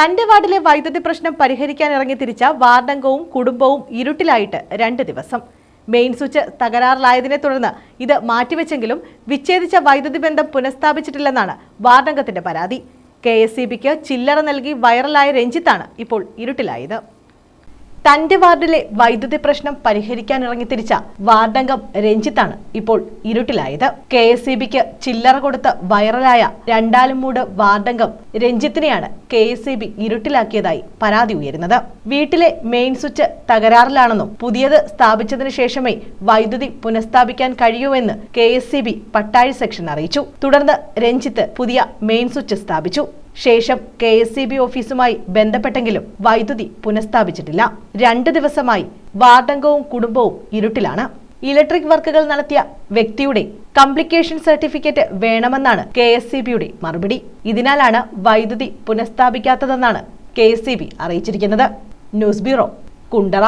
തന്റെ വാർഡിലെ വൈദ്യുതി പ്രശ്നം പരിഹരിക്കാൻ ഇറങ്ങി തിരിച്ച വാർഡംഗവും കുടുംബവും ഇരുട്ടിലായിട്ട് രണ്ട് ദിവസം. മെയിൻ സ്വിച്ച് തകരാറിലായതിനെ തുടർന്ന് ഇത് മാറ്റിവെച്ചെങ്കിലും വിച്ഛേദിച്ച വൈദ്യുതി ബന്ധം പുനഃസ്ഥാപിച്ചിട്ടില്ലെന്നാണ് വാർഡംഗത്തിന്റെ പരാതി. കെ എസ് ചില്ലറ നൽകി വൈറലായ രഞ്ജിത്താണ് ഇപ്പോൾ ഇരുട്ടിലായത്. തന്റെ വാർഡിലെ വൈദ്യുതി പ്രശ്നം പരിഹരിക്കാൻ ഇറങ്ങിത്തിരിച്ച വാർഡംഗം രഞ്ജിത്താണ് ഇപ്പോൾ ഇരുട്ടിലായത്. കെ എസ് സി ബിക്ക് ചില്ലറ കൊടുത്ത് വൈറലായ രണ്ടാലുമൂട് വാർഡംഗം രഞ്ജിത്തിനെയാണ് കെ എസ് സി ബി ഇരുട്ടിലാക്കിയതായി പരാതി ഉയരുന്നത്. വീട്ടിലെ മെയിൻ സ്വിച്ച് തകരാറിലാണെന്നും പുതിയത് സ്ഥാപിച്ചതിനു ശേഷമേ വൈദ്യുതി പുനഃസ്ഥാപിക്കാൻ കഴിയൂവെന്ന് K S C B Pattazhi section അറിയിച്ചു. തുടർന്ന് രഞ്ജിത്ത് പുതിയ മെയിൻ സ്വിച്ച് സ്ഥാപിച്ചു. ശേഷം കെ എസ് ഇ ഓഫീസുമായി ബന്ധപ്പെട്ടെങ്കിലും വൈദ്യുതി പുനഃസ്ഥാപിച്ചിട്ടില്ല. രണ്ട് ദിവസമായി വാർഡംഗവും കുടുംബവും ഇരുട്ടിലാണ്. ഇലക്ട്രിക് വർക്കുകൾ നടത്തിയ വ്യക്തിയുടെ കംപ്ലിക്കേഷൻ സർട്ടിഫിക്കറ്റ് വേണമെന്നാണ് കെ എസ് സി ബിയുടെ മറുപടി. ഇതിനാലാണ് വൈദ്യുതി പുനഃസ്ഥാപിക്കാത്തതെന്നാണ് കെ എസ് സി ബി അറിയിച്ചിരിക്കുന്നത്. News bureau Kundara.